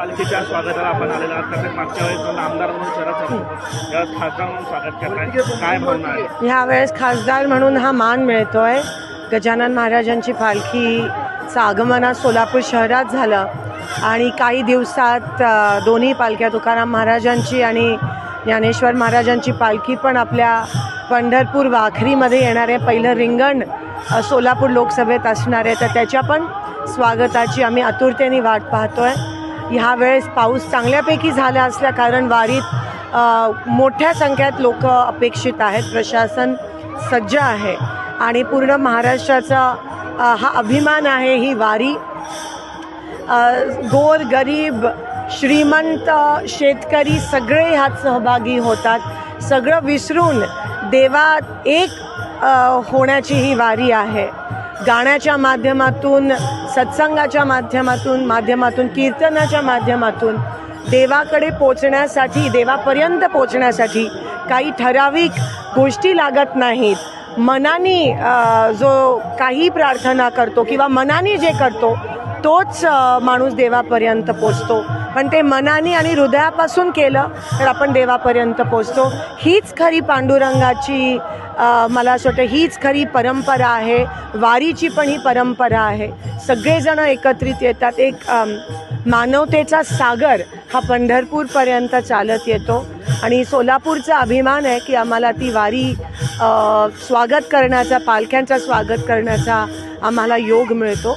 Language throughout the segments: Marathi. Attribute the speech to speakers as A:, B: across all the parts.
A: पालखीच्या स्वागताला आपण आलेला आहात. तसेच मागच्या वेळेस आमदार म्हणून शरद होते. यावेळेस खासदार म्हणून स्वागत करताय काय भावना आहे
B: ह्यावेळेस खासदार म्हणून हा मान मिळतोय. गजानन महाराजांची पालखीचं आगमनात सोलापूर शहरात झालं. आणि काही दिवसात अ, दोन्ही पालख्या तुकाराम महाराजांची आणि ज्ञानेश्वर महाराजांची पालखी पण आपल्या पंढरपूर वाखरीमध्ये येणारे पहिलं रिंगण अ, सोलापूर लोकसभेत असणार आहे. तर त्याच्या पण स्वागताची आम्ही आतुरतेने वाट पाहतोय. ह्या वेळेस पाऊस चांगल्यापैकी झाला असल्या कारण वारीत मोठ्या संख्येत लोक अपेक्षित आहेत. प्रशासन सज्ज आहे. आणि पूर्ण महाराष्ट्राचा हा अभिमान आहे ही वारी. गोर गरीब श्रीमंत शेतकरी सगळे ह्यात सहभागी होतात. सगळं विसरून देवात एक होण्याची ही वारी आहे. गाण्याच्या माध्यमातून सत्संगाच्या माध्यमातून माध्यमातून कीर्तनाच्या माध्यमातून देवाकडे पोचण्यासाठी देवापर्यंत पोचण्यासाठी काही ठराविक गोष्टी लागत नाहीत. मनाने जो काही प्रार्थना करतो किंवा मनाने जे करतो तोच माणूस देवापर्यंत पोचतो. पण ते मनाने आणि हृदयापासून केलं तर आपण देवापर्यंत पोचतो. हीच खरी पांडुरंगाची मला असं वाटतं हीच खरी परंपरा आहे. वारीची पण ही परंपरा आहे. सगळेजणं एकत्रित येतात. एक मानवतेचा सागर हा पंढरपूरपर्यंत चालत येतो. आणि सोलापूरचा अभिमान आहे की आम्हाला ती वारी स्वागत करण्याचा पालख्यांचा स्वागत करण्याचा आम्हाला योग मिळतो.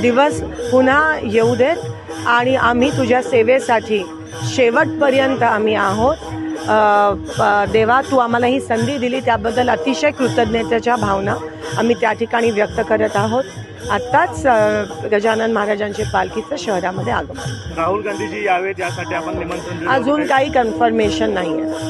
B: दिवस पुन्हा येऊ देत आणि आम्ही तुझ्या सेवेसाठी शेवटपर्यंत आम्ही आहोत. देवा तू आम्हाला ही संधी दिली त्याबद्दल अतिशय कृतज्ञतेच्या भावना आम्ही त्या ठिकाणी व्यक्त करत आहोत. आत्ताच गजानन महाराजांच्या पालखीचं शहरामध्ये आगमन.
A: राहुल गांधीजी यावेत यासाठी आपण निमंत्रण
B: अजून. काही कन्फर्मेशन नाही आहे